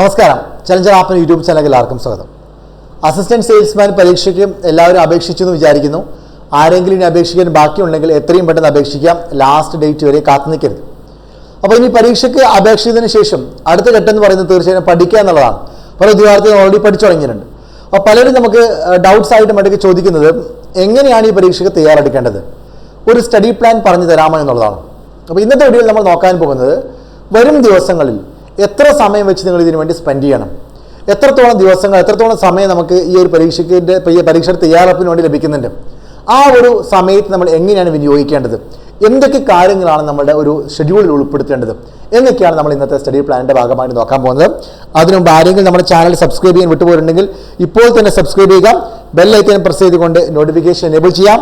നമസ്കാരം. ചലഞ്ചർ ആപ്പിന് യൂട്യൂബ് ചാനലിൽ എല്ലാവർക്കും സ്വാഗതം. അസിസ്റ്റന്റ് സെയിൽസ്മാൻ പരീക്ഷയ്ക്ക് എല്ലാവരും അപേക്ഷിച്ചു എന്ന് വിചാരിക്കുന്നു. ആരെങ്കിലും ഇനി അപേക്ഷിക്കാൻ ബാക്കിയുണ്ടെങ്കിൽ എത്രയും പെട്ടെന്ന് അപേക്ഷിക്കാം. ലാസ്റ്റ് ഡേറ്റ് വരെ കാത്തു നിൽക്കരുത്. അപ്പോൾ ഇനി പരീക്ഷയ്ക്ക് അപേക്ഷിച്ചതിന് ശേഷം അടുത്ത ഘട്ടം എന്ന് പറയുന്നത് തീർച്ചയായും പഠിക്കുക എന്നുള്ളതാണ്. പല ഉദ്യോഗാർത്ഥികൾ ഓൾറെഡി പഠിച്ചു തുടങ്ങിയിട്ടുണ്ട്. അപ്പോൾ പലരും നമുക്ക് ഡൗട്ട്സ് ആയിട്ട് മറ്റൊക്കെ ചോദിക്കുന്നത് എങ്ങനെയാണ് ഈ പരീക്ഷയ്ക്ക് തയ്യാറെടുക്കേണ്ടത്? ഒരു സ്റ്റഡി പ്ലാൻ പറഞ്ഞു തരാമോ എന്നുള്ളതാണ്. അപ്പോൾ ഇന്നത്തെ വീഡിയോയിൽ നമ്മൾ നോക്കാൻ പോകുന്നത് വരും ദിവസങ്ങളിൽ എത്ര സമയം വെച്ച് നിങ്ങൾ ഇതിനു വേണ്ടി സ്പെൻഡ് ചെയ്യണം? എത്രത്തോളം ദിവസങ്ങൾ എത്രത്തോളം സമയം നമുക്ക് ഈ ഒരു പരീക്ഷയ്ക്ക് ഈ പരീക്ഷയുടെ തയ്യാറെടുപ്പിന് വേണ്ടി ലഭിക്കുന്നുണ്ട്? ആ ഒരു സമയത്ത് നമ്മൾ എങ്ങനെയാണ് വിനിയോഗിക്കേണ്ടത്? എന്തൊക്കെ കാര്യങ്ങളാണ് നമ്മുടെ ഒരു ഷെഡ്യൂളിൽ ഉൾപ്പെടുത്തേണ്ടത്? എന്നൊക്കെയാണ് നമ്മൾ ഇന്നത്തെ സ്റ്റഡി പ്ലാനിന്റെ ഭാഗമായിട്ട് നോക്കാൻ പോകുന്നത്. അതിനു മുമ്പ് ആരെങ്കിലും നമ്മുടെ ചാനൽ സബ്സ്ക്രൈബ് ചെയ്യാൻ വിട്ടുപോയിട്ടുണ്ടെങ്കിൽ ഇപ്പോൾ തന്നെ സബ്സ്ക്രൈബ് ചെയ്യുക. ബെല്ലൈക്കൻ പ്രസ് ചെയ്തുകൊണ്ട് നോട്ടിഫിക്കേഷൻ എനേബിൾ ചെയ്യാം.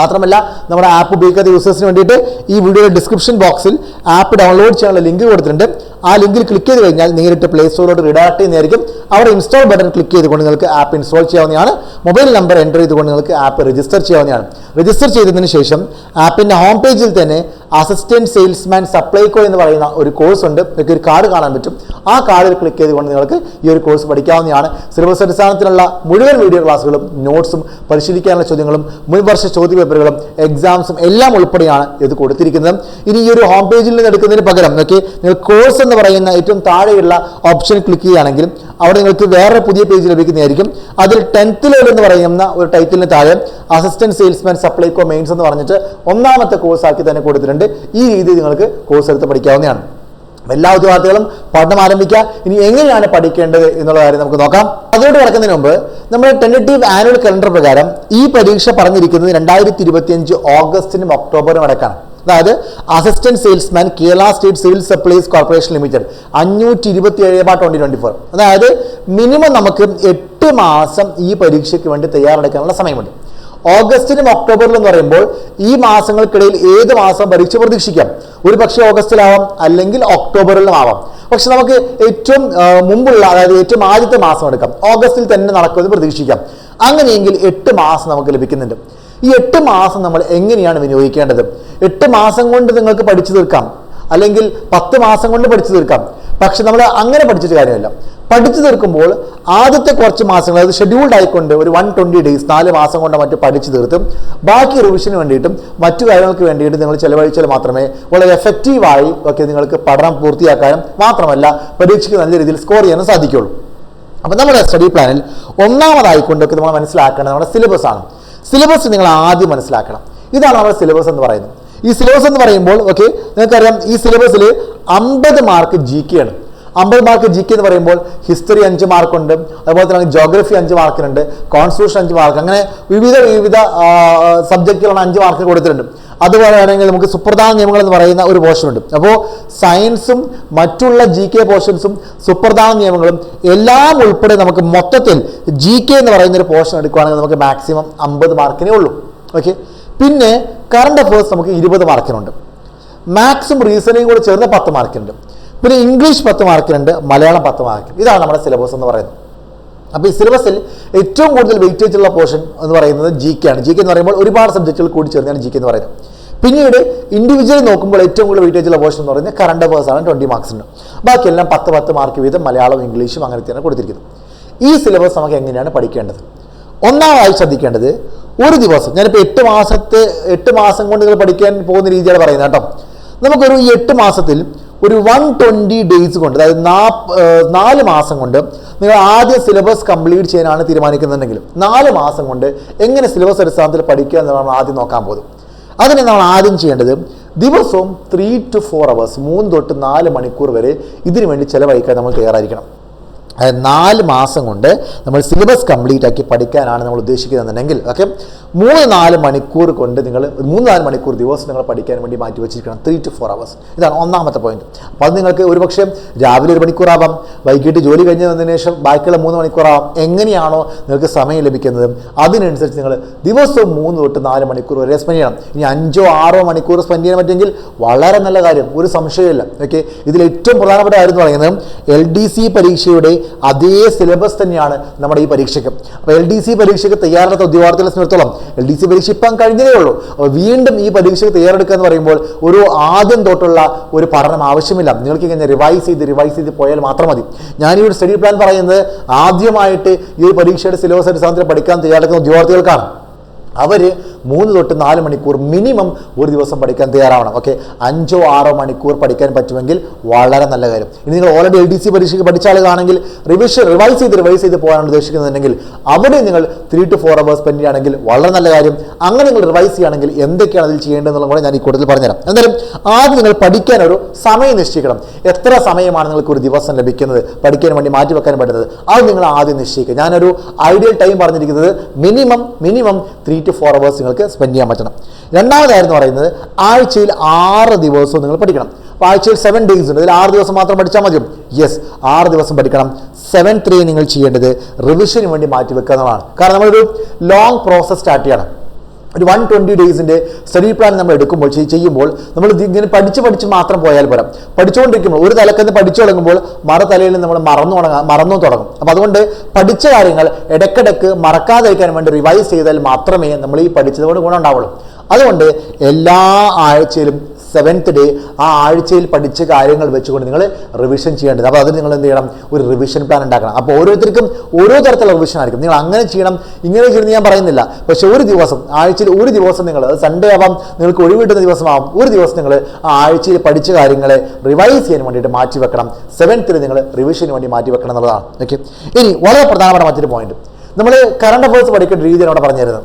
മാത്രമല്ല നമ്മുടെ ആപ്പ് ഉപയോഗിക്കാത്ത യൂസേഴ്സിന് വേണ്ടിയിട്ട് ഈ വീഡിയോയുടെ ഡിസ്ക്രിപ്ഷൻ ബോക്സിൽ ആപ്പ് ഡൗൺലോഡ് ചെയ്യാനുള്ള ലിങ്ക് കൊടുത്തിട്ടുണ്ട്. ആ ലിങ്കിൽ ക്ലിക്ക് ചെയ്ത് കഴിഞ്ഞാൽ നേരിട്ട് പ്ലേ സ്റ്റോറിലോട്ട് റിഡയറക്ട് ചെയ്യുന്നതായിരിക്കും. അവിടെ ഇൻസ്റ്റാൾ ബട്ടൺ ക്ലിക്ക് ചെയ്തുകൊണ്ട് നിങ്ങൾക്ക് ആപ്പ് ഇൻസ്റ്റാൾ ചെയ്യാവുന്നതാണ്. മൊബൈൽ നമ്പർ എന്റർ ചെയ്തുകൊണ്ട് നിങ്ങൾക്ക് ആപ്പ് രജിസ്റ്റർ ചെയ്യാവുന്നതാണ്. രജിസ്റ്റർ ചെയ്തതിന് ശേഷം ആപ്പിന്റെ ഹോം പേജിൽ തന്നെ അസിസ്റ്റന്റ് സെയിൽസ്മാൻ സപ്ലൈകോ എന്ന് പറയുന്ന ഒരു കോഴ്സ് ഉണ്ട്. നിങ്ങൾക്ക് ഒരു കാർഡ് കാണാൻ പറ്റും. ആ കാർഡിൽ ക്ലിക്ക് ചെയ്തുകൊണ്ട് നിങ്ങൾക്ക് ഈ ഒരു കോഴ്സ് പഠിക്കാവുന്നതാണ്. സിലബസ് അടിസ്ഥാനത്തിലുള്ള മുഴുവൻ വീഡിയോ ക്ലാസ്സുകളും നോട്ട്സും പരിശീലിക്കാനുള്ള ചോദ്യങ്ങളും മുൻവർഷ ചോദ്യ പേപ്പറുകളും എക്സാംസും എല്ലാം ഉൾപ്പെടെയാണ് ഇത് കൊടുത്തിരിക്കുന്നത്. ഇനി ഈ ഒരു ഹോം പേജിൽ നിന്ന് എടുക്കുന്നതിന് പകരം നോക്കി നിങ്ങൾ കോഴ്സ് എന്ന് പറയുന്ന ഏറ്റവും താഴെയുള്ള ഓപ്ഷൻ ക്ലിക്ക് ചെയ്യുകയാണെങ്കിൽ അവിടെ നിങ്ങൾക്ക് വേറെ പുതിയ പേജ് ലഭിക്കുന്നതായിരിക്കും. അതിൽ ടെൻത്ത് ലെവൽ എന്ന് പറയുന്ന ഒരു ടൈറ്റിലിന് താഴെ അസിസ്റ്റന്റ് സെയിൽസ്മാൻ സപ്ലൈകോ മെയിൻസ് എന്ന് പറഞ്ഞിട്ട് ഒന്നാമത്തെ കോഴ്സാക്കി തന്നെ കൊടുത്തിട്ടുണ്ട്. ഈ രീതിയിൽ നിങ്ങൾക്ക് കോഴ്സ് എടുത്ത് പഠിക്കാവുന്നതാണ്. എല്ലാ ഉദ്യോഗാർത്ഥികളും പഠനം ആരംഭിക്കുക. ഇനി എങ്ങനെയാണ് പഠിക്കേണ്ടത് എന്നുള്ള കാര്യം നമുക്ക് നോക്കാം. അതിലോട്ട് കിടക്കുന്നതിന് മുമ്പ് നമ്മൾ ടെൻഡറ്റീവ് ആനുവൽ കലണ്ടർ പ്രകാരം ഈ പരീക്ഷ പറഞ്ഞിരിക്കുന്നത് രണ്ടായിരത്തി ഇരുപത്തിയഞ്ച് ഓഗസ്റ്റിനും ഒക്ടോബറിനും അടക്കാണ് അതായത് assistant salesman Kerala state civil supplies corporation limited അഞ്ഞൂറ്റി ഇരുപത്തി ഏഴ് ബാ ട്വന്റി ട്വന്റി ഫോർ അതായത് മിനിമം നമുക്ക് എട്ട് മാസം ഈ പരീക്ഷയ്ക്ക് വേണ്ടി തയ്യാറെടുക്കാനുള്ള സമയമുണ്ട്. ഓഗസ്റ്റിനും ഒക്ടോബറിലും എന്ന് പറയുമ്പോൾ ഈ മാസങ്ങൾക്കിടയിൽ ഏത് മാസം പരീക്ഷ പ്രതീക്ഷിക്കാം? ഒരു പക്ഷേ ഓഗസ്റ്റിലാവാം അല്ലെങ്കിൽ ഒക്ടോബറിലും ആവാം. പക്ഷെ നമുക്ക് ഏറ്റവും മുമ്പുള്ള അതായത് ഏറ്റവും ആദ്യത്തെ മാസം എടുക്കാം. ഓഗസ്റ്റിൽ തന്നെ നടക്കുമെന്ന് പ്രതീക്ഷിക്കാം. അങ്ങനെയെങ്കിൽ എട്ട് മാസം നമുക്ക് ലഭിക്കുന്നുണ്ട്. ഈ എട്ട് മാസം നമ്മൾ എങ്ങനെയാണ് വിനിയോഗിക്കേണ്ടത്? എട്ട് മാസം കൊണ്ട് നിങ്ങൾക്ക് പഠിച്ചു തീർക്കാം. അല്ലെങ്കിൽ പത്ത് മാസം കൊണ്ട് പഠിച്ചു തീർക്കാം. പക്ഷെ നമ്മൾ അങ്ങനെ പഠിച്ചിട്ട് കാര്യമല്ല. പഠിച്ചു തീർക്കുമ്പോൾ ആദ്യത്തെ കുറച്ച് മാസങ്ങൾ അത് ഷെഡ്യൂൾഡ് ആയിക്കൊണ്ട് ഒരു വൺ ട്വന്റി ഡേയ്സ് നാല് മാസം കൊണ്ട് മറ്റു പഠിച്ചു തീർത്തും. ബാക്കി റിവിഷന് വേണ്ടിയിട്ടും മറ്റു കാര്യങ്ങൾക്ക് വേണ്ടിയിട്ട് നിങ്ങൾ ചിലവഴിച്ചാൽ മാത്രമേ വളരെ എഫക്റ്റീവായി ഒക്കെ നിങ്ങൾക്ക് പഠനം പൂർത്തിയാക്കാനും മാത്രമല്ല പരീക്ഷയ്ക്ക് നല്ല രീതിയിൽ സ്കോർ ചെയ്യാനും സാധിക്കുള്ളൂ അപ്പോൾ നമ്മുടെ സ്റ്റഡി പ്ലാനിൽ ഒന്നാമതായിക്കൊണ്ടൊക്കെ നമ്മൾ മനസ്സിലാക്കേണ്ടത് നമ്മുടെ സിലബസ് ആണ്. സിലബസ് നിങ്ങൾ ആദ്യം മനസ്സിലാക്കണം. ഇതാണ് നമ്മുടെ സിലബസ് എന്ന് പറയുന്നത്. ഈ സിലബസ് എന്ന് പറയുമ്പോൾ ഓക്കെ നിങ്ങൾക്കറിയാം ഈ സിലബസിൽ അമ്പത് മാർക്ക് ജി കെ ആണ്. അമ്പത് മാർക്ക് ജി കെ എന്ന് പറയുമ്പോൾ ഹിസ്റ്ററി അഞ്ച് മാർക്കുണ്ട് അതുപോലെ തന്നെ ജോഗ്രഫി അഞ്ച് മാർക്കിനുണ്ട് കോൺസ്റ്റിറ്റ്യൂഷൻ അഞ്ച് മാർക്ക് അങ്ങനെ വിവിധ വിവിധ സബ്ജക്റ്റുകളാണ് അഞ്ച് മാർക്ക് കൊടുത്തിട്ടുണ്ട്. അതുപോലെ ആണെങ്കിൽ നമുക്ക് സുപ്രധാന നിയമങ്ങൾ എന്ന് പറയുന്ന ഒരു പോർഷനുണ്ട്. അപ്പോൾ സയൻസും മറ്റുള്ള ജി കെ പോർഷൻസും സുപ്രധാന നിയമങ്ങളും എല്ലാം ഉൾപ്പെടെ നമുക്ക് മൊത്തത്തിൽ ജി കെ എന്ന് പറയുന്ന ഒരു പോർഷൻ എടുക്കുകയാണെങ്കിൽ നമുക്ക് മാക്സിമം അമ്പത് മാർക്കിനേ ഉള്ളൂ. ഓക്കെ പിന്നെ കറണ്ട് അഫേഴ്സ് നമുക്ക് ഇരുപത് മാർക്കിനുണ്ട് മാത്സും റീസണിങ് കൂടെ ചേർന്ന് പത്ത് മാർക്കുണ്ട് പിന്നെ ഇംഗ്ലീഷ് പത്ത് മാർക്കിനുണ്ട് മലയാളം പത്ത് മാർക്കിന് ഇതാണ് നമ്മുടെ സിലബസ് എന്ന് പറയുന്നത്. അപ്പോൾ ഈ സിലബസിൽ ഏറ്റവും കൂടുതൽ വെയിറ്റേജ് ഉള്ള പോർഷൻ എന്ന് പറയുന്നത് ജി കെ ആണ്. ജി കെ എന്ന് പറയുമ്പോൾ ഒരുപാട് സബ്ജക്റ്റുകൾ കൂടി ചേർന്നാണ് ജി കെ എന്ന് പറയുന്നത്. പിന്നീട് ഇൻഡിവിജ്വലി നോക്കുമ്പോൾ ഏറ്റവും കൂടുതൽ വെയിറ്റേജ് ഉള്ള പോർഷൻ എന്ന് പറയുന്നത് കറണ്ട് അഫേഴ്സ് ആണ് ട്വന്റി മാർക്സ് ഉണ്ട് ബാക്കിയെല്ലാം പത്ത് പത്ത് മാർക്ക് വീതം മലയാളം ഇംഗ്ലീഷും അങ്ങനത്തെയാണ് കൊടുത്തിരിക്കുന്നത് ഈ സിലബസ് നമുക്ക് എങ്ങനെയാണ് പഠിക്കേണ്ടത്? ഒന്നാമതായി ശ്രദ്ധിക്കേണ്ടത് ഒരു ദിവസം ഞാനിപ്പോൾ എട്ട് മാസത്തെ എട്ട് മാസം കൊണ്ട് നിങ്ങൾ പഠിക്കാൻ പോകുന്ന രീതിയാണ് പറയുന്നത് കേട്ടോ. നമുക്കൊരു ഈ എട്ട് മാസത്തിൽ ഒരു വൺ ട്വന്റി ഡേയ്സ് കൊണ്ട് അതായത് നാല് മാസം കൊണ്ട് നിങ്ങൾ ആദ്യം സിലബസ് കംപ്ലീറ്റ് ചെയ്യാനാണ് തീരുമാനിക്കുന്നുണ്ടെങ്കിൽ നാല് മാസം കൊണ്ട് എങ്ങനെ സിലബസ് അടിസ്ഥാനത്തിൽ പഠിക്കുക എന്ന് നമ്മൾ ആദ്യം നോക്കാൻ പോകും അതിന് നമ്മൾ ആദ്യം ചെയ്യേണ്ടത് ദിവസവും ത്രീ ടു ഫോർ അവേഴ്സ് മൂന്ന് തൊട്ട് നാല് മണിക്കൂർ വരെ ഇതിനു വേണ്ടി ചിലവഴിക്കാൻ നമ്മൾ തയ്യാറായിരിക്കണം. അതായത് നാല് മാസം കൊണ്ട് നമ്മൾ സിലബസ് കംപ്ലീറ്റ് ആക്കി പഠിക്കാനാണ് നമ്മൾ ഉദ്ദേശിക്കുന്നതെന്നുണ്ടെങ്കിൽ ഓക്കെ മൂന്ന് നാല് മണിക്കൂർ കൊണ്ട് നിങ്ങൾ മൂന്ന് നാല് മണിക്കൂർ ദിവസം നിങ്ങൾ പഠിക്കാൻ വേണ്ടി മാറ്റി വെച്ചിരിക്കണം. ത്രീ ടു ഫോർ അവേഴ്സ് ഇതാണ് ഒന്നാമത്തെ പോയിന്റ് അപ്പോൾ അത് നിങ്ങൾക്ക് ഒരുപക്ഷെ രാവിലെ ഒരു മണിക്കൂറാവാം വൈകിട്ട് ജോലി കഴിഞ്ഞ് വന്നതിന് ശേഷം ബാക്കിയുള്ള മൂന്ന് മണിക്കൂറാവാം. എങ്ങനെയാണോ നിങ്ങൾക്ക് സമയം ലഭിക്കുന്നത് അതിനനുസരിച്ച് നിങ്ങൾ ദിവസവും മൂന്ന് തൊട്ട് നാല് മണിക്കൂർ വരെ സ്പെൻഡ് ചെയ്യണം. ഇനി അഞ്ചോ ആറോ മണിക്കൂർ സ്പെൻഡ് ചെയ്യാൻ പറ്റുമെങ്കിൽ വളരെ നല്ല കാര്യം. ഒരു സംശയമില്ല ഓക്കെ ഇതിൽ ഏറ്റവും പ്രധാനപ്പെട്ട കാര്യം എന്ന് പറയുന്നത് എൽ ഡി സി പരീക്ഷയുടെ അതേ സിലബസ് തന്നെയാണ് നമ്മുടെ ഈ പരീക്ഷയ്ക്ക്. അപ്പോൾ എൽ ഡി സി പരീക്ഷയ്ക്ക് തയ്യാറെടുത്ത ഉദ്യോഗാർത്ഥികളെ സംബന്ധിച്ചിടത്തോളം എൽ ഡി സി പരീക്ഷ ഇപ്പം കഴിഞ്ഞതേ ഉള്ളൂ. അപ്പോൾ വീണ്ടും ഈ പരീക്ഷയ്ക്ക് തയ്യാറെടുക്കുക എന്ന് പറയുമ്പോൾ ഒരു ആദ്യം തൊട്ടുള്ള ഒരു പഠനം ആവശ്യമില്ല. നിങ്ങൾക്ക് ഇങ്ങനെ റിവൈസ് ചെയ്ത് റിവൈസ് ചെയ്ത് പോയാൽ മാത്രം മതി. ഞാൻ ഈ ഒരു സ്റ്റഡി പ്ലാൻ പറയുന്നത് ആദ്യമായിട്ട് ഈ ഒരു പരീക്ഷയുടെ സിലബസ് അടിസ്ഥാനത്തിൽ പഠിക്കാൻ തയ്യാറെടുക്കുന്ന ഉദ്യോഗാർത്ഥികൾക്കാണ്. അവർ മൂന്ന് തൊട്ട് നാല് മണിക്കൂർ മിനിമം ഒരു ദിവസം പഠിക്കാൻ തയ്യാറാവണം. ഓക്കെ അഞ്ചോ ആറോ മണിക്കൂർ പഠിക്കാൻ പറ്റുമെങ്കിൽ വളരെ നല്ല കാര്യം. ഇനി നിങ്ങൾ ഓൾറെഡി എൽ ഡി സി പരീക്ഷയ്ക്ക് പഠിച്ച ആളുകളാണെങ്കിൽ റിവിഷൻ റിവൈസ് ചെയ്ത് റിവൈസ് ചെയ്ത് പോകാനാണ് ഉദ്ദേശിക്കുന്നുണ്ടെങ്കിൽ അവിടെ നിങ്ങൾ three to four hours spend ചെയ്യുകയാണെങ്കിൽ വളരെ നല്ല കാര്യം. അങ്ങനെ നിങ്ങൾ റിവൈസ് ചെയ്യുകയാണെങ്കിൽ എന്തൊക്കെയാണ് അതിൽ ചെയ്യേണ്ടതെന്നുള്ള കൂടെ ഞാൻ ഈ കൂട്ടത്തിൽ പറഞ്ഞുതരാം. എന്തായാലും ആദ്യം നിങ്ങൾ പഠിക്കാൻ ഒരു സമയം നിശ്ചയിക്കണം. എത്ര സമയമാണ് നിങ്ങൾക്ക് ഒരു ദിവസം ലഭിക്കുന്നത്? പഠിക്കാൻ വേണ്ടി മാറ്റി വെക്കാൻ പറ്റുന്നത്? അത് നിങ്ങൾ ആദ്യം നിശ്ചയിക്കുക. ഞാനൊരു ഐഡിയൽ ടൈം പറഞ്ഞിരിക്കുന്നത് minimum minimum three to four hours നിങ്ങൾക്ക് സ്പെൻഡ് ചെയ്യാൻ പറ്റണം. രണ്ടാമതായിരുന്നു പറയുന്നത് ആഴ്ചയിൽ ആറ് ദിവസവും നിങ്ങൾ പഠിക്കണം. അപ്പോൾ ആഴ്ചയിൽ സെവൻ ഡേയ്സ് ഉണ്ട്. അതിൽ ആറ് ദിവസം മാത്രം പഠിച്ചാൽ മതിയും? യെസ് ആറ് ദിവസം പഠിക്കണം. സെവൻ ത്രീ നിങ്ങൾ ചെയ്യേണ്ടത് റിവിഷന് വേണ്ടി മാറ്റി വെക്കുക എന്നുള്ളതാണ്. കാരണം നമ്മളൊരു ലോങ് പ്രോസസ് സ്റ്റാർട്ട് ചെയ്യണം. ഒരു വൺ ട്വന്റി ഡേയ്സിന്റെ സ്റ്റഡി പ്ലാൻ നമ്മൾ എടുക്കുമ്പോൾ ചെയ്യുമ്പോൾ നമ്മൾ ഇങ്ങനെ പഠിച്ച് പഠിച്ച് മാത്രം പോയാൽ പോരാ. പഠിച്ചുകൊണ്ടിരിക്കുമ്പോൾ ഒരു തലക്കെന്ന് പഠിച്ചു തുടങ്ങുമ്പോൾ മറു തലയിൽ നമ്മൾ മറന്നു തുടങ്ങാം മറന്നു തുടങ്ങും. അപ്പോൾ അതുകൊണ്ട് പഠിച്ച കാര്യങ്ങൾ ഇടയ്ക്കിടയ്ക്ക് മറക്കാതിരിക്കാൻ വേണ്ടി റിവൈസ് ചെയ്താൽ മാത്രമേ നമ്മൾ ഈ പഠിച്ചതുകൊണ്ട് ഗുണം ഉണ്ടാവുള്ളൂ. അതുകൊണ്ട് എല്ലാ ആഴ്ചയിലും സെവൻത്ത് ഡേ ആ ആഴ്ചയിൽ പഠിച്ച കാര്യങ്ങൾ വെച്ചുകൊണ്ട് നിങ്ങൾ റിവിഷൻ ചെയ്യേണ്ടത്. അപ്പോൾ അതിന് നിങ്ങൾ എന്ത് ചെയ്യണം? ഒരു റിവിഷൻ പ്ലാൻ ഉണ്ടാക്കണം. അപ്പോൾ ഓരോരുത്തർക്കും ഓരോ തരത്തിലുള്ള റിവിഷൻ ആയിരിക്കും. നിങ്ങൾ അങ്ങനെ ചെയ്യണം ഇങ്ങനെ ചെയ്യണം ഞാൻ പറയുന്നില്ല. പക്ഷേ ഒരു ദിവസം ആഴ്ചയിൽ ഒരു ദിവസം നിങ്ങൾ സൺഡേ ആവാം നിങ്ങൾക്ക് ഒഴിവിട്ടുന്ന ദിവസമാവും ഒരു ദിവസം നിങ്ങൾ ആ ആഴ്ചയിൽ പഠിച്ച കാര്യങ്ങളെ റിവൈസ് ചെയ്യാൻ വേണ്ടിയിട്ട് മാറ്റി വെക്കണം. സെവൻത്തിൽ നിങ്ങൾ റിവിഷന് വേണ്ടി മാറ്റി വെക്കണം എന്നുള്ളതാണ്. ഓക്കെ ഇനി വളരെ പ്രധാനപ്പെട്ട മറ്റൊരു പോയിന്റ് നമ്മൾ കറണ്ട് അഫയേഴ്സ് പഠിക്കേണ്ട രീതിയാണ് അവിടെ പറഞ്ഞു തരുന്നത്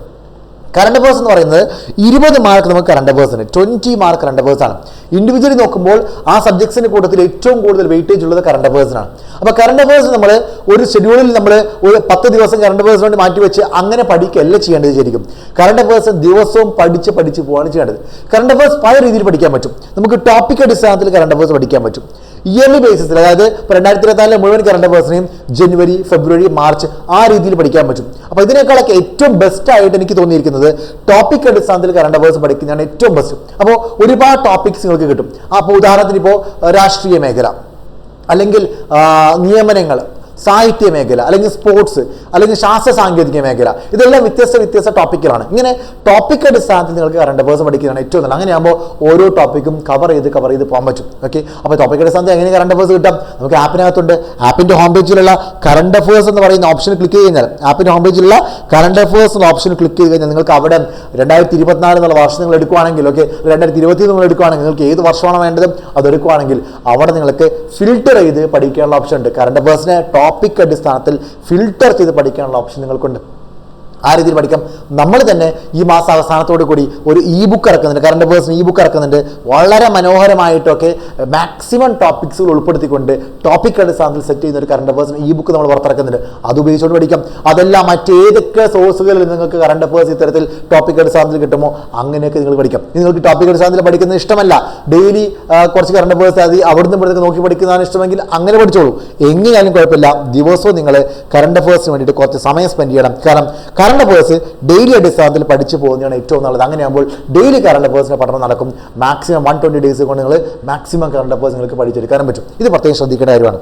കറണ്ട് അഫേഴ്സ് എന്ന് പറയുന്നത് ഇരുപത് മാർക്ക് നമുക്ക് കറണ്ട് അഫയേഴ്സ് ഉണ്ട്. ട്വന്റി മാർക്ക് കറണ്ട് അഫയേഴ്സ് ആണ്. ഇൻഡിവിജ്വലി നോക്കുമ്പോൾ ആ സബ്ജക്ട്സിന്റെ കൂട്ടത്തിൽ ഏറ്റവും കൂടുതൽ വെയിറ്റേജ് ഉള്ളത് കറണ്ട് ആണ് അപ്പോൾ കറണ്ട് അഫേഴ്സ് നമ്മൾ ഒരു ഷെഡ്യൂളിൽ നമ്മൾ ഒരു പത്ത് ദിവസം കറണ്ട് അഫയേഴ്സ് വേണ്ടി മാറ്റി വെച്ച് അങ്ങനെ പഠിക്കുകയല്ല ചെയ്യേണ്ടത് ശരിക്കും. കറണ്ട് അഫേഴ്സ് ദിവസവും പഠിച്ച് പഠിച്ച് പോവാണ് ചെയ്യേണ്ടത്. കറണ്ട് അഫേഴ്സ് പല രീതിയിൽ പഠിക്കാൻ പറ്റും. നമുക്ക് ടോപ്പിക് അടിസ്ഥാനത്തിൽ കറണ്ട് അഫേഴ്സ് പഠിക്കാൻ പറ്റും. ഇയർലി ബേസിസിൽ അതായത് രണ്ടായിരത്തി ഇരുപത്തിനാലിലെ മുഴുവൻ കറണ്ട് അഫയേഴ്സിനെയും ജനുവരി ഫെബ്രുവരി മാർച്ച് ആ രീതിയിൽ പഠിക്കാൻ പറ്റും. അപ്പോൾ ഇതിനേക്കാളൊക്കെ ഏറ്റവും ബെസ്റ്റ് ആയിട്ട് എനിക്ക് തോന്നിയിരിക്കുന്നത് ടോപ്പിക് അടിസ്ഥാനത്തിൽ കറണ്ട് അഫയേഴ്സ് പഠിക്കുന്നതാണ് ഏറ്റവും ബെസ്റ്റ് അപ്പോൾ ഒരുപാട് ടോപ്പിക്സ് നിങ്ങൾക്ക് കിട്ടും. അപ്പോൾ ഉദാഹരണത്തിന് ഇപ്പോൾ രാഷ്ട്രീയ മേഖല അല്ലെങ്കിൽ നിയമനങ്ങൾ സാഹിത്യ മേഖല അല്ലെങ്കിൽ സ്പോർട്സ് അല്ലെങ്കിൽ ശാസ്ത്ര സാങ്കേതിക മേഖല ഇതെല്ലാം വ്യത്യസ്ത വ്യത്യസ്ത ടോപ്പിക്കുകളാണ് ഇങ്ങനെ ടോപ്പിക് അടിസ്ഥാനത്തിൽ നിങ്ങൾക്ക് കറണ്ട് അഫേഴ്സ് പഠിക്കുന്നതാണ് ഏറ്റവും നല്ല അങ്ങനെയാകുമ്പോൾ ഓരോ ടോപ്പിക്കും കവർ ചെയ്ത് കവർ ചെയ്ത് പോകാൻ പറ്റും. ഓക്കെ അപ്പോൾ ടോപ്പിക് അടിസ്ഥാനത്തിൽ എങ്ങനെ കറണ്ട് അഫേഴ്സ് കിട്ടാം. നമുക്ക് ആപ്പിനകത്തുണ്ട് ആപ്പിന്റെ ഹോം പേജിലുള്ള കറണ്ട് അഫേഴ്സ് എന്ന് പറയുന്ന ഓപ്ഷൻ ക്ലിക്ക് കഴിഞ്ഞാൽ ആപ്പിന്റെ ഹോം പേജിലുള്ള കറണ്ട് അഫേഴ്സ് എന്ന ഓപ്ഷൻ ക്ലിക്ക് ചെയ്ത് കഴിഞ്ഞാൽ നിങ്ങൾക്ക് അവിടെ രണ്ടായിരത്തി ഇരുപത്തിനാല് എന്നുള്ള വർഷം നിങ്ങൾ എടുക്കുകയാണെങ്കിൽ ഓക്കെ രണ്ടായിരത്തി ഇരുപത്തി നിങ്ങൾ എടുക്കുകയാണെങ്കിൽ നിങ്ങൾക്ക് ഏത് വർഷമാണ് വേണ്ടത് അത് എടുക്കുകയാണെങ്കിൽ അവിടെ നിങ്ങൾക്ക് ഫിൽട്ടർ ചെയ്ത് പഠിക്കാനുള്ള ഓപ്ഷൻ ഉണ്ട്. കറണ്ട് അഫയേഴ്സിനെ ടോപ്പിക് അടിസ്ഥാനത്തിൽ ഫിൽട്ടർ ചെയ്ത് പഠിക്കാനുള്ള ഓപ്ഷൻ നിങ്ങൾക്കുണ്ട്. ആ രീതിയിൽ പഠിക്കാം. നമ്മൾ തന്നെ ഈ മാസം അവസാനത്തോടു കൂടി ഒരു ഇ ബുക്ക് ഇറക്കുന്നുണ്ട്. കറണ്ട് പേഴ്സൺ ഇ ബുക്ക് ഇറക്കുന്നുണ്ട്. വളരെ മനോഹരമായിട്ടൊക്കെ മാക്സിമം ടോപ്പിക്സുകൾ ഉൾപ്പെടുത്തിക്കൊണ്ട് ടോപ്പിക് അടിസ്ഥാനത്തിൽ സെറ്റ് ചെയ്യുന്ന ഒരു കറണ്ട് പേഴ്സൺ ഇ ബുക്ക് നമ്മൾ പുറത്തിറക്കുന്നുണ്ട്. അത് ഉപയോഗിച്ചുകൊണ്ട് പഠിക്കാം. അതെല്ലാം മറ്റേതൊക്കെ സോഴ്സുകളിൽ നിങ്ങൾക്ക് കറണ്ട് പേഴ്സ് ഇത്തരത്തിൽ ടോപ്പിക് അടിസ്ഥാനത്തിൽ കിട്ടുമോ? അങ്ങനെയൊക്കെ നിങ്ങൾ പഠിക്കാം. നിങ്ങൾക്ക് ടോപ്പിക് അടിസ്ഥാനത്തിൽ പഠിക്കുന്നത് ഇഷ്ടമല്ല. ഡെയിലി കുറച്ച് കറണ്ട് പേഴ്സ് അത് അവിടുന്ന് ഇവിടുന്ന് നോക്കി പഠിക്കുന്നതാണ് ഇഷ്ടമെങ്കിൽ അങ്ങനെ പഠിച്ചോളൂ. എങ്ങനെയാലും കുഴപ്പമില്ല. ദിവസവും നിങ്ങൾ കറണ്ട് പേഴ്സിന് വേണ്ടിയിട്ട് കുറച്ച് സമയം സ്പെൻഡ് ചെയ്യണം. കാരണം കറണ്ട് അഫയേഴ്സ് ഡെയിലി അടിസ്ഥാനത്തിൽ പഠിച്ചു പോകുന്നതാണ് ഏറ്റവും നല്ലത്. അങ്ങനെയാകുമ്പോൾ ഡെയിലി കറണ്ട് അഫയേഴ്സിന്റെ പഠനം നടക്കും. മാക്സിമം വൺ ട്വന്റി ഡേയ്സ് കൊണ്ട് നിങ്ങൾ മാക്സിമം കറണ്ട് അഫയേഴ്സ് നിങ്ങൾക്ക് പഠിച്ചെടുക്കാനും പറ്റും. ഇത് പ്രത്യേകം ശ്രദ്ധിക്കേണ്ട കാര്യമാണ്.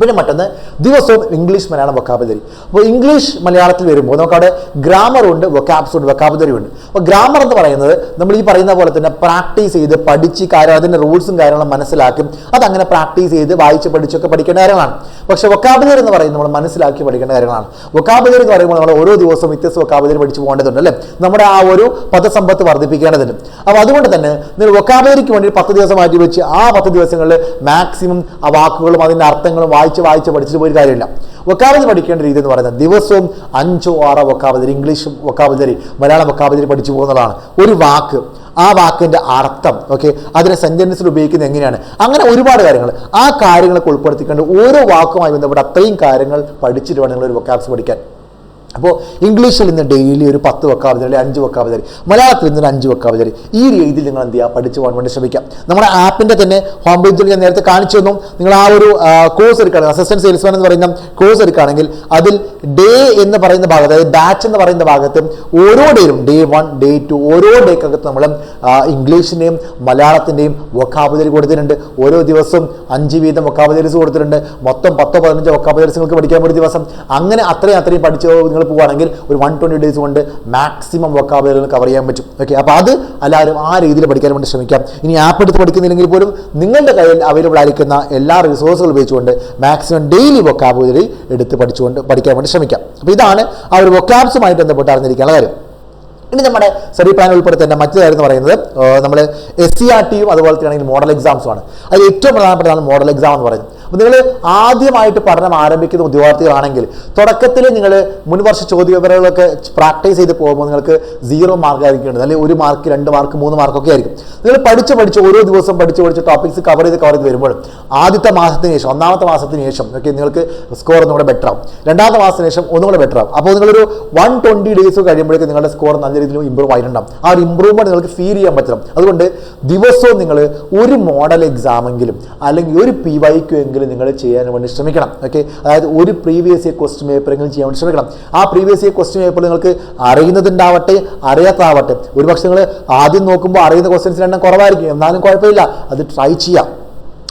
പിന്നെ മറ്റൊന്ന് ദിവസവും ഇംഗ്ലീഷ് മലയാളം വൊക്കാബുലറി അപ്പോൾ ഇംഗ്ലീഷ് മലയാളത്തിൽ വരുമ്പോൾ നമുക്കവിടെ ഗ്രാമർ ഉണ്ട് വൊക്കാബ്സ് ഉണ്ട് വൊക്കാബുലറി ഉണ്ട്. അപ്പോൾ ഗ്രാമർ എന്ന് പറയുന്നത് നമ്മൾ ഈ പറയുന്ന പോലെ തന്നെ പ്രാക്ടീസ് ചെയ്ത് പഠിച്ച് കാര്യം അതിന്റെ റൂൾസും കാര്യങ്ങളും മനസ്സിലാക്കും. അതങ്ങനെ പ്രാക്ടീസ് ചെയ്ത് വായിച്ച് പഠിച്ചൊക്കെ പഠിക്കേണ്ട കാര്യങ്ങളാണ്. പക്ഷേ വൊക്കാബുലറി എന്ന് പറയുന്നത് നമ്മൾ മനസ്സിലാക്കി പഠിക്കേണ്ട കാര്യങ്ങളാണ്. വൊക്കാബുലറി എന്ന് പറയുമ്പോൾ നമ്മൾ ഓരോ ദിവസവും വ്യത്യസ്ത വൊക്കാബുലറി പഠിച്ചു പോകേണ്ടതുണ്ട് അല്ലേ? നമ്മുടെ ആ ഒരു പദസമ്പത്ത് വർദ്ധിപ്പിക്കേണ്ടതുണ്ട്. അപ്പോൾ അതുകൊണ്ട് തന്നെ നിങ്ങൾ വൊക്കാബുലറിക്ക് വേണ്ടി പത്ത് ദിവസം മാറ്റി വെച്ച് ആ പത്ത് ദിവസങ്ങളിൽ മാക്സിമം ആ വാക്കുകളും അതിന്റെ അർത്ഥങ്ങളും വായിച്ച് വായിച്ച് പഠിച്ചിട്ട് പോയി കാര്യമില്ല. വൊക്കാബുലറി പഠിക്കേണ്ട രീതി എന്ന് പറയുന്നത് ദിവസവും അഞ്ചോ ആറോ vocabulary English vocabulary Malayalam vocabulary പഠിച്ചു പോകുന്നതാണ്. ഒരു വാക്ക് ആ വാക്കിന്റെ അർത്ഥം ഓക്കെ അതിനെ സെന്റൻസിൽ ഉപയോഗിക്കുന്നത് എങ്ങനെയാണ്? അങ്ങനെ ഒരുപാട് കാര്യങ്ങൾ. ആ കാര്യങ്ങളൊക്കെ ഉൾപ്പെടുത്തിക്കൊണ്ട് ഓരോ വാക്കുമായി ബന്ധപ്പെട്ട് അത്രയും കാര്യങ്ങൾ പഠിച്ചിട്ട് വേണം നിങ്ങൾ ഒരു വൊക്കാബ്സ് പഠിക്കാൻ. അപ്പോൾ ഇംഗ്ലീഷിൽ നിന്ന് ഡെയിലി ഒരു പത്ത് വക്കാബുലറി അല്ലെങ്കിൽ അഞ്ച് വക്കാബുലറി മലയാളത്തിൽ നിന്ന് അഞ്ച് വക്കാബുലറി ഈ രീതിയിൽ നിങ്ങൾ എന്ത് ചെയ്യുക പഠിച്ചു പോകാൻ വേണ്ടി ശ്രമിക്കാം. നമ്മുടെ ആപ്പിന്റെ തന്നെ ഹോം പേജിൽ ഞാൻ നേരത്തെ കാണിച്ചു തന്നു. നിങ്ങൾ ആ ഒരു കോഴ്സ് എടുക്കുകയാണെങ്കിൽ അസിസ്റ്റന്റ് സെയിൽസ്മാൻ എന്ന് പറയുന്ന കോഴ്സ് എടുക്കുകയാണെങ്കിൽ അതിൽ ഡേ എന്ന് പറയുന്ന ഭാഗത്ത് അതായത് ബാച്ച് എന്ന് പറയുന്ന ഭാഗത്ത് ഓരോ ഡേയിലും ഡേ വൺ ഡേ ടു ഓരോ ഡേക്കകത്ത് നമ്മൾ ഇംഗ്ലീഷിന്റെയും മലയാളത്തിന്റെയും വൊക്കാബുലറി കൊടുത്തിട്ടുണ്ട്. ഓരോ ദിവസവും അഞ്ച് വീതം വൊക്കാബുലറീസ് കൊടുത്തിട്ടുണ്ട്. മൊത്തം പത്തോ പതിനഞ്ചോ വൊക്കാബുലറീസ് നിങ്ങൾക്ക് പഠിക്കാൻ ഒരു ദിവസം. അങ്ങനെ അത്രയും അത്രയും പഠിച്ചോ നിങ്ങൾ പോവുകയാണെങ്കിൽ ഒരു വൺ ട്വന്റി ഡേയ്സ് കൊണ്ട് മാക്സിമം വൊക്കാബുലറികൾ കവർ ചെയ്യാൻ പറ്റും. ഓക്കെ അപ്പോൾ അത് എല്ലാവരും ആ രീതിയിൽ പഠിക്കാൻ വേണ്ടി ശ്രമിക്കാം. ഇനി ആപ്പ് എടുത്ത് പഠിക്കുന്നില്ലെങ്കിൽ പോലും നിങ്ങളുടെ കയ്യിൽ അവൈലബിൾ ആയിരിക്കുന്ന എല്ലാ റിസോഴ്സുകൾ ഉപയോഗിച്ചുകൊണ്ട് മാക്സിമം ഡെയിലി വൊക്കാബുലറി എടുത്ത് പഠിച്ചുകൊണ്ട് പഠിക്കാൻ വേണ്ടി ശ്രമിക്കാം. അപ്പോൾ ഇതാണ് ആ ഒരു വൊക്കാബ്സുമായിട്ട് ബന്ധപ്പെട്ട് അറിഞ്ഞിരിക്കാനുള്ള കാര്യം. ഇനി നമ്മുടെ സ്റ്റഡി പ്ലാൻ തന്നെ മറ്റു കാര്യം എന്ന് പറയുന്നത് നമ്മൾ എസ് സി ആർ ടിയും അതുപോലെ തന്നെ മോഡൽ എക്സാംസുമാണ് അതിൽ ഏറ്റവും പ്രധാനപ്പെട്ടതാണ് മോഡൽ എക്സാം എന്ന് പറയുന്നത്. അപ്പോൾ നിങ്ങൾ ആദ്യമായിട്ട് പഠനം ആരംഭിക്കുന്ന ഉദ്യോഗാർത്ഥികളാണെങ്കിൽ തുടക്കത്തിൽ നിങ്ങൾ മുൻവർഷ ചോദ്യപേപ്പറുകളൊക്കെ പ്രാക്ടീസ് ചെയ്ത് പോകുമ്പോൾ നിങ്ങൾക്ക് സീറോ മാർക്ക് ആയിരിക്കും. അല്ലെങ്കിൽ ഒരു മാർക്ക് രണ്ട് മാർക്ക് മൂന്ന് മാർക്കൊക്കെ ആയിരിക്കും. നിങ്ങൾ പഠിച്ച് പഠിച്ച് ഓരോ ദിവസം പഠിച്ച് പഠിച്ച് ടോപ്പിക്സ് കവർ ചെയ്ത് കവർ ചെയ്ത് വരുമ്പോൾ ആദ്യത്തെ മാസത്തിന് ശേഷം ഒന്നാമത്തെ മാസത്തിന് ശേഷം ഓക്കെ നിങ്ങൾക്ക് സ്കോർ ഒന്നുകൂടെ ബെറ്റർ ആവും. രണ്ടാമത്തെ മാസത്തിന് ശേഷം ഒന്നുകൂടെ ബെറ്റർ ആവും. അപ്പോൾ നിങ്ങളൊരു വൺ ട്വന്റി ഡേയ്സ് കഴിയുമ്പോഴേക്കും നിങ്ങളുടെ സ്കോർ നല്ല രീതിയിൽ ഇമ്പ്രൂവ് ആയിട്ടുണ്ടാവും. ആ ഒരു ഇമ്പ്രൂവ്മെന്റ് നിങ്ങൾക്ക് ഫീൽ ചെയ്യാൻ പറ്റണം. അതുകൊണ്ട് ദിവസവും നിങ്ങൾ ഒരു മോഡൽ എക്സാമെങ്കിലും അല്ലെങ്കിൽ ഒരു പി വൈക്കു എങ്കിലും നിങ്ങൾ ചെയ്യാൻ വേണ്ടി ശ്രമിക്കണം. ഓക്കെ അതായത് ഒരു പ്രീവിയസ് ഇയർ ക്വസ്റ്റ്യൻ പേപ്പറെങ്കിലും ചെയ്യാൻ വേണ്ടി ശ്രമിക്കണം. ആ പ്രീവിയസ് ഇയർ ക്വസ്റ്റ്യൻ പേപ്പർ നിങ്ങൾക്ക് അറിയുന്നതുണ്ടാവട്ടെ അറിയാത്തതാവട്ടെ ഒരുപക്ഷെ നിങ്ങൾ ആദ്യം നോക്കുമ്പോൾ അറിയുന്ന ക്വസ്റ്റ്യൻസിന് എണ്ണം കുറവായിരിക്കും. എന്നാലും കുഴപ്പമില്ല. അത് ട്രൈ ചെയ്യാം.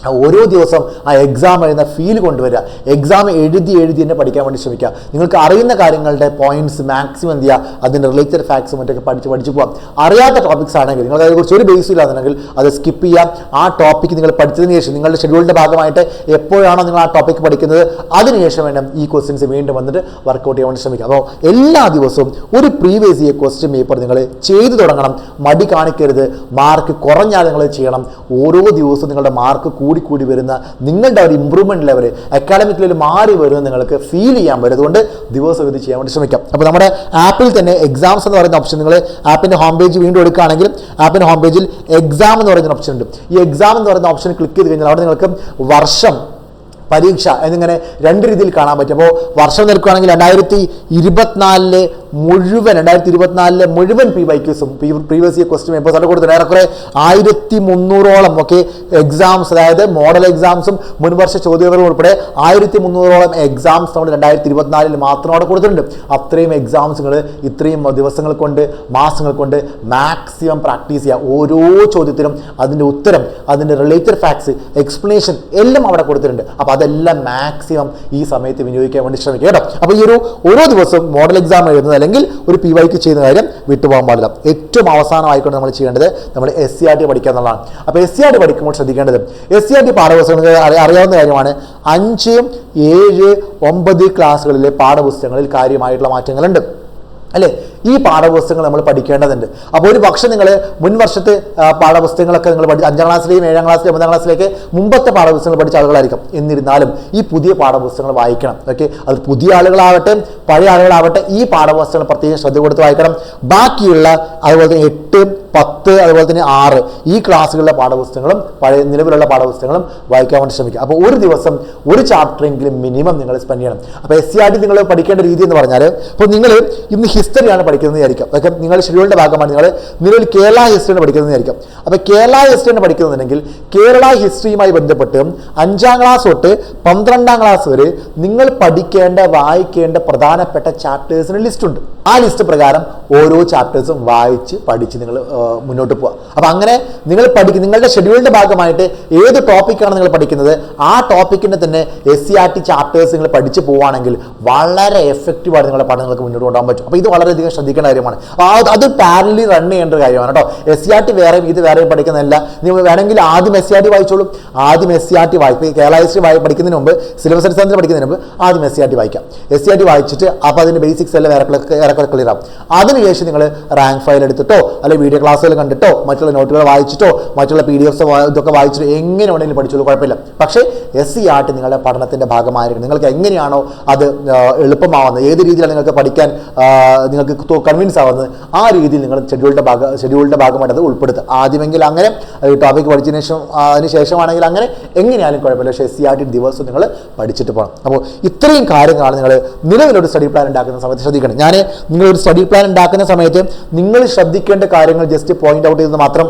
ഓരോ ദിവസം ആ എക്സാം എഴുതുന്ന ഫീൽ കൊണ്ടുവരിക. എക്സാം എഴുതി എഴുതി തന്നെ പഠിക്കാൻ വേണ്ടി ശ്രമിക്കുക. നിങ്ങൾക്ക് അറിയുന്ന കാര്യങ്ങളുടെ പോയിന്റ്സ് മാക്സിമം എന്ത് ചെയ്യുക? അതിന്റെ റിലേറ്റഡ് ഫാക്ട്സ് മറ്റൊക്കെ പഠിച്ച് പഠിച്ച് പോകാം അറിയാത്ത ടോപ്പിക്സ് ആണെങ്കിൽ നിങ്ങൾക്ക് അതിനെക്കുറിച്ച് ഒരു ബേസ് ഇല്ലാന്നുണ്ടെങ്കിൽ അത് സ്കിപ്പ് ചെയ്യാം ആ ടോപ്പിക് നിങ്ങൾ പഠിച്ചതിന് ശേഷം നിങ്ങളുടെ ഷെഡ്യൂളിന്റെ ഭാഗമായിട്ട് എപ്പോഴാണോ നിങ്ങൾ ആ ടോപ്പിക് പഠിക്കുന്നത് അതിനുശേഷം വേണം ഈ ക്വസ്റ്റ്യൻസ് വീണ്ടും വന്നിട്ട് വർക്കൗട്ട് ചെയ്യാൻ വേണ്ടി ശ്രമിക്കുക. അപ്പോൾ എല്ലാ ദിവസവും ഒരു പ്രീവിയസ് ഇയർ ക്വസ്റ്റ്യൻ പേപ്പർ നിങ്ങൾ ചെയ്തു തുടങ്ങണം. മടി കാണിക്കരുത്. മാർക്ക് കുറഞ്ഞാൽ നിങ്ങൾ ചെയ്യണം. ഓരോ ദിവസവും നിങ്ങളുടെ മാർക്ക് കൂടി കൂടി വരുന്ന നിങ്ങളുടെ ഒരു ഇമ്പ്രൂവ്മെന്റ് ലെവൽ അക്കാഡമിക് ലെവൽ മാറി വരുമെന്ന് നിങ്ങൾക്ക് ഫീൽ ചെയ്യാൻ വരും അതുകൊണ്ട് ദിവസം ഇത് ചെയ്യാൻ വേണ്ടി ശ്രമിക്കാം. അപ്പോൾ നമ്മുടെ ആപ്പിൽ തന്നെ എക്സാംസ് എന്ന് പറയുന്ന ഓപ്ഷൻ നിങ്ങൾ ആപ്പിന്റെ ഹോം പേജ് വീണ്ടും എടുക്കുകയാണെങ്കിൽ ആപ്പിന്റെ ഹോം പേജിൽ എക്സാം എന്ന് പറയുന്ന ഓപ്ഷൻ ഉണ്ട്. ഈ എക്സാം എന്ന് പറയുന്ന ഓപ്ഷൻ ക്ലിക്ക് ചെയ്ത് കഴിഞ്ഞാൽ അവിടെ നിങ്ങൾക്ക് വർഷം പരീക്ഷ എന്നിങ്ങനെ രണ്ട് രീതിയിൽ കാണാൻ പറ്റും. അപ്പോൾ വർഷം നിൽക്കുകയാണെങ്കിൽ രണ്ടായിരത്തി ഇരുപത്തിനാലിലെ മുഴുവൻ രണ്ടായിരത്തി ഇരുപത്തിനാലിലെ മുഴുവൻ പി വൈക്യൂസും പ്രീവിയസ് ഇയർ ക്വസ്റ്റ്യൻ പേപ്പേഴ്സ് അവിടെ കൊടുത്തിട്ടുണ്ട്. ഏറെക്കുറെ ആയിരത്തി മുന്നൂറോളം ഒക്കെ എക്സാംസ് അതായത് മോഡൽ എക്സാംസും മുൻവർഷ ചോദ്യപേപ്പറും ഉൾപ്പെടെ ആയിരത്തി മുന്നൂറോളം എക്സാംസ് നമ്മൾ രണ്ടായിരത്തി ഇരുപത്തിനാലിൽ മാത്രം അവിടെ കൊടുത്തിട്ടുണ്ട്. അത്രയും എക്സാംസുകൾ ഇത്രയും ദിവസങ്ങൾ കൊണ്ട് മാസങ്ങൾ കൊണ്ട് മാക്സിമം പ്രാക്ടീസ് ചെയ്യുക ഓരോ ചോദ്യത്തിനും അതിന്റെ ഉത്തരം അതിന്റെ റിലേറ്റഡ് ഫാക്ട്സ് എക്സ്പ്ലനേഷൻ എല്ലാം അവിടെ കൊടുത്തിട്ടുണ്ട്. അപ്പോൾ അതെല്ലാം മാക്സിമം ഈ സമയത്ത് വിനിയോഗിക്കാൻ വേണ്ടി ശ്രമിക്കുക കേട്ടോ. അപ്പോൾ ഈ ഒരു ഓരോ ദിവസവും മോഡൽ എക്സാം എഴുതുന്നത് അല്ലെങ്കിൽ ഒരു പി വൈക്ക് ചെയ്യുന്ന കാര്യം വിട്ടുപോകാൻ പാടില്ല. ഏറ്റവും അവസാനമായിക്കൊണ്ട് നമ്മൾ ചെയ്യേണ്ടത് നമ്മൾ എസ് സി ആർ ടി പഠിക്കുക എന്നുള്ളതാണ്. അപ്പോൾ എസ് സി ആർ ടി പഠിക്കുമ്പോൾ ശ്രദ്ധിക്കേണ്ടത് എസ് സി ആർ ടി പാഠപുസ്തകങ്ങൾ അറിയാവുന്ന കാര്യമാണ്. അഞ്ച് ഏഴ് ഒമ്പത് ക്ലാസ്സുകളിലെ പാഠപുസ്തകങ്ങളിൽ കാര്യമായിട്ടുള്ള മാറ്റങ്ങളുണ്ട്. അല്ലേ? ഈ പാഠപുസ്തകങ്ങൾ നമ്മൾ പഠിക്കേണ്ടതുണ്ട്. അപ്പോൾ ഒരു പക്ഷേ നിങ്ങൾ മുൻ വർഷത്തെ പാഠപുസ്തകങ്ങളൊക്കെ നിങ്ങൾ പഠിച്ച് അഞ്ചാം ക്ലാസ്സിലെയും ഏഴാം ക്ലാസ്സിലെയും ഒമ്പതാം ക്ലാസ്സിലേക്ക് മുമ്പത്തെ പാഠപുസ്തകങ്ങൾ പഠിച്ച ആളുകളായിരിക്കും. എന്നിരുന്നാലും ഈ പുതിയ പാഠപുസ്തകങ്ങൾ വായിക്കണം. ഓക്കെ? അത് പുതിയ ആളുകളാവട്ടെ പഴയ ആളുകളാവട്ടെ ഈ പാഠപുസ്തകങ്ങൾ പ്രത്യേകം ശ്രദ്ധ കൊടുത്ത് വായിക്കണം. ബാക്കിയുള്ള അതുപോലെ തന്നെ എട്ട് പത്ത് അതുപോലെ തന്നെ ആറ് ഈ ക്ലാസ്സുകളിലെ പാഠപുസ്തകങ്ങളും പഴയ നിലവിലുള്ള പാഠപുസ്തകങ്ങളും വായിക്കാൻ വേണ്ടി ശ്രമിക്കുക. അപ്പോൾ ഒരു ദിവസം ഒരു ചാപ്റ്ററെങ്കിലും മിനിമം നിങ്ങൾ സ്പെൻഡ് ചെയ്യണം. അപ്പോൾ എസ് സി ആർ ടി നിങ്ങൾ പഠിക്കേണ്ട രീതി എന്ന് പറഞ്ഞാൽ ഇപ്പോൾ നിങ്ങൾ ഇന്ന് ഹിസ്റ്ററിയാണ് പഠിക്കുന്നത് വിചാരിക്കാം. അതൊക്കെ നിങ്ങൾ ഷെഡ്യൂളിന്റെ ഭാഗമാണ്. നിങ്ങൾ നിലവിൽ കേരള ഹിസ്റ്ററിയാണ് പഠിക്കുന്നത് വിചാരിക്കാം. അപ്പോൾ കേരള ഹിസ്റ്ററിയാണ് പഠിക്കുന്നുണ്ടെങ്കിൽ കേരള ഹിസ്റ്ററിയുമായി ബന്ധപ്പെട്ട് അഞ്ചാം ക്ലാസ് തൊട്ട് പന്ത്രണ്ടാം ക്ലാസ് വരെ നിങ്ങൾ പഠിക്കേണ്ട വായിക്കേണ്ട പ്രധാനപ്പെട്ട ചാപ്റ്റേഴ്സിന് ലിസ്റ്റ് ഉണ്ട്. ആ ലിസ്റ്റ് പ്രകാരം ഓരോ ചാപ്റ്റേഴ്സും വായിച്ച് പഠിച്ച് നിങ്ങൾ മുന്നോട്ട് പോവുക അപ്പോൾ അങ്ങനെ നിങ്ങൾ പഠിക്കും നിങ്ങളുടെ ഷെഡ്യൂളിന്റെ ഭാഗമായിട്ട് ഏത് ടോപ്പിക്കാണ് നിങ്ങൾ പഠിക്കുന്നത്? ആ ടോപ്പിക്കിന്റെ തന്നെ S C R T chapters നിങ്ങൾ പഠിച്ച് പോവുകയാണെങ്കിൽ വളരെ എഫക്റ്റീവായിട്ട് നിങ്ങളുടെ പഠനങ്ങൾക്ക് മുന്നോട്ട് കൊണ്ടുപോകാൻ പറ്റും. അപ്പോൾ ഇത് വളരെയധികം ശ്രദ്ധിക്കേണ്ട കാര്യമാണ്. അത് പാരലി റൺ ചെയ്യേണ്ട ഒരു കാര്യമാണ് കേട്ടോ. എസ് സി ആർ ടി വേറെയും ഇത് വേറെയും പഠിക്കുന്നതല്ല. നിങ്ങൾ വേണമെങ്കിൽ ആദ്യം എസ് സി ആർ ടി വായിച്ചോളൂ. ആദ്യം എസ് സി ആർ ടി വായിക്കും കേരള ഹിസ്റ്ററി വായി പഠിക്കുന്നതിന് മുമ്പ് സിലബസ് അടിസ്ഥാനത്തിൽ പഠിക്കുന്നതിന് മുമ്പ് ആദ്യം എസ് സി ആർ ടി വായിക്കാം. എസ് സി ആർ ടി വായിച്ചിട്ട് അപ്പോൾ അതിന്റെ ബേസിക്സ് എല്ലാം ഏറെക്കുറെ ക്ലിയർ ആവും. അതിനുശേഷം നിങ്ങൾ റാങ്ക് ഫയൽ എടുത്തിട്ടോ അല്ലെങ്കിൽ വീഡിയോ ക്ലാസ്സുകൾ കണ്ടിട്ടോ മറ്റുള്ള നോട്ടുകൾ വായിച്ചിട്ടോ മറ്റുള്ള പി ഡി എഫ്സ് ഇതൊക്കെ വായിച്ചിട്ടോ എങ്ങനെ വേണമെങ്കിലും പഠിച്ചോളൂ കുഴപ്പമില്ല. പക്ഷേ എസ് സി ആർട്ട് നിങ്ങളുടെ പഠനത്തിന്റെ ഭാഗമായിരിക്കും നിങ്ങൾക്ക് എങ്ങനെയാണോ അത് എളുപ്പമാവുന്നത് ഏത് രീതിയിലാണ് നിങ്ങൾക്ക് പഠിക്കാൻ നിങ്ങൾക്ക് കൺവിൻസ് ആവുന്നത് ആ രീതിയിൽ നിങ്ങൾ ഷെഡ്യൂളിന്റെ ഭാഗ ഷെഡ്യൂളിന്റെ ഭാഗമായിട്ട് അത് ഉൾപ്പെടുത്തുക. ആദ്യമെങ്കിൽ അങ്ങനെ ടോപ്പിക് പഠിച്ചതിന് ശേഷം അതിന് ശേഷമാണെങ്കിൽ അങ്ങനെ എങ്ങനെയാലും കുഴപ്പമില്ല. പക്ഷേ എസ് സി ആർ ടി ദിവസം നിങ്ങൾ പഠിച്ചിട്ട് പോകണം. അപ്പോൾ ഇത്രയും കാര്യങ്ങളാണ് നിങ്ങൾ നിലവിലൊരു സ്റ്റഡി പ്ലാൻ ഉണ്ടാക്കുന്ന സമയത്ത് ശ്രദ്ധിക്കണം. ഞാൻ നിങ്ങൾ ഒരു സ്റ്റഡി പ്ലാൻ ഉണ്ടാക്കുന്ന സമയത്ത് നിങ്ങൾ ശ്രദ്ധിക്കേണ്ട കാര്യങ്ങൾ ജസ്റ്റ് പോയിന്റ് ഔട്ട് ചെയ്ത് മാത്രം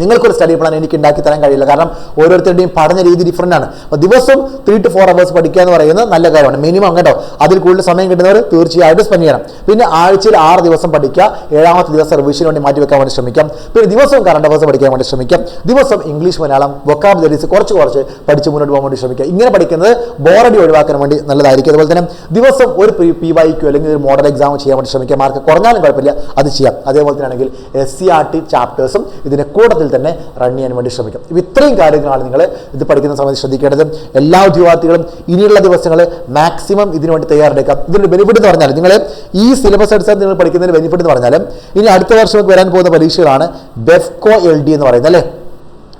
നിങ്ങൾക്കൊരു സ്റ്റഡി പ്ലാൻ എനിക്ക് ഉണ്ടാക്കി തരാൻ കഴിയില്ല. കാരണം ഓരോരുത്തരുടെയും പഠന രീതി ഡിഫറന്റ് ആണ്. അപ്പോൾ ദിവസം ത്രീ ടു ഫോർ അവേഴ്സ് പഠിക്കുക എന്ന് പറയുന്നത് നല്ല കാര്യമാണ്. മിനിമം കേട്ടോ. അതിൽ കൂടുതൽ സമയം കിട്ടുന്നവർ തീർച്ചയായിട്ടും സ്പെൻഡ് ചെയ്യണം. പിന്നെ ആഴ്ചയിൽ ആറ് ദിവസം പഠിക്കുക. ഏഴാമത്തെ ദിവസം റിവിഷന് വേണ്ടി മാറ്റി വെക്കാൻ വേണ്ടി ശ്രമിക്കാം. പിന്നെ ദിവസവും കറണ്ട് അവേഴ്സ് പഠിക്കാൻ വേണ്ടി ശ്രമിക്കാം. ദിവസം ഇംഗ്ലീഷ് മലയാളം വൊക്കാബുലറീസ് കുറച്ച് കുറച്ച് പഠിച്ച് മുന്നോട്ട് പോകാൻ വേണ്ടി ശ്രമിക്കുക. ഇങ്ങനെ പഠിക്കുന്നത് ബോറടി ഒഴിവാക്കാൻ വേണ്ടി നല്ലതായിരിക്കും. അതുപോലെ തന്നെ ദിവസം ഒരു പി വൈ ക്യു അല്ലെങ്കിൽ ഒരു മോഡൽ എക്സാം ചെയ്യാൻ വേണ്ടി ശ്രമിക്കാം മാർക്ക് കുറഞ്ഞാലും കുഴപ്പമില്ല. അത് ചെയ്യാം. അതേപോലെ തന്നെ ആണെങ്കിൽ എസ് സി ആർ ടി ചാപ്റ്റേഴ്സും ഇതിന്റെ കൂട്ടത്തിൽ തന്നെ റൺ ചെയ്യാൻ വേണ്ടി ശ്രമിക്കും. ഇപ്പം ഇത്രയും കാര്യങ്ങളാണ് നിങ്ങൾ ഇത് പഠിക്കുന്ന സമയത്ത് ശ്രദ്ധിക്കേണ്ടത്. എല്ലാ ഉദ്യോഗാർത്ഥികളും ഇനിയുള്ള ദിവസങ്ങൾ മാക്സിമം ഇതിനുവേണ്ടി തയ്യാറെടുക്കാം ഇതിന്റെ ബെനിഫിറ്റ് എന്ന് പറഞ്ഞാൽ നിങ്ങൾ ഈ സിലബസ് അടിസ്ഥാനത്തിൽ നിങ്ങൾ പഠിക്കുന്നതിന് ബെനിഫിറ്റ് എന്ന് പറഞ്ഞാൽ ഇനി അടുത്ത വർഷം വരാൻ പോകുന്ന പരീക്ഷകളാണ് ബെഫ്കോ എൽ ഡി എന്ന് പറയുന്നത് അല്ലേ?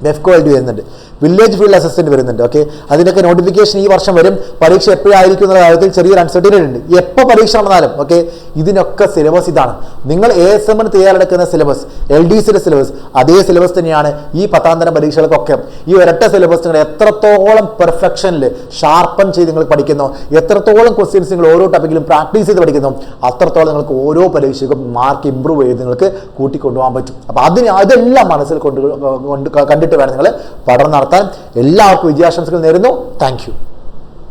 ബെഫ്കോ എൽ ഡി വരുന്നുണ്ട്. വില്ലേജ് ഫീൽഡ് അസിസ്റ്റന്റ് വരുന്നുണ്ട് ഓക്കെ അതിന്റെയൊക്കെ നോട്ടിഫിക്കേഷൻ ഈ വർഷം വരും. പരീക്ഷ എപ്പോഴായിരിക്കും എന്ന കാര്യത്തിൽ ചെറിയൊരു അൺസർട്ടിനിറ്റി ഉണ്ട്. എപ്പോൾ പരീക്ഷ നടന്നാലും ഓക്കെ ഇതിനൊക്കെ സിലബസ് ഇതാണ്. നിങ്ങൾ എ എസ് എമ്മിന് തയ്യാറെടുക്കുന്ന സിലബസ് എൽ ഡി സിയുടെ സിലബസ് അതേ സിലബസ് തന്നെയാണ് ഈ പത്താം തരം പരീക്ഷകൾക്കൊക്കെ. ഈ ഒരൊറ്റ സിലബസ് നിങ്ങൾ എത്രത്തോളം പെർഫെക്ഷനിൽ ഷാർപ്പൺ ചെയ്ത് നിങ്ങൾ പഠിക്കുന്നു എത്രത്തോളം ക്വസ്റ്റ്യൻസ് നിങ്ങൾ ഓരോ ടോപ്പിക്കിലും പ്രാക്ടീസ് ചെയ്ത് പഠിക്കുന്നു അത്രത്തോളം നിങ്ങൾക്ക് ഓരോ പരീക്ഷയ്ക്കും മാർക്ക് ഇമ്പ്രൂവ് ചെയ്ത് നിങ്ങൾക്ക് കൂട്ടിക്കൊണ്ടുപോകാൻ പറ്റും. അപ്പോൾ അതിന് അതെല്ലാം മനസ്സിൽ കൊണ്ട് കൊണ്ട് കണ്ടിട്ട് വേണം നിങ്ങൾ പഠനം നടത്താൻ എല്ലാവർക്കും വിജയാശംസകൾ നേരുന്നു. താങ്ക്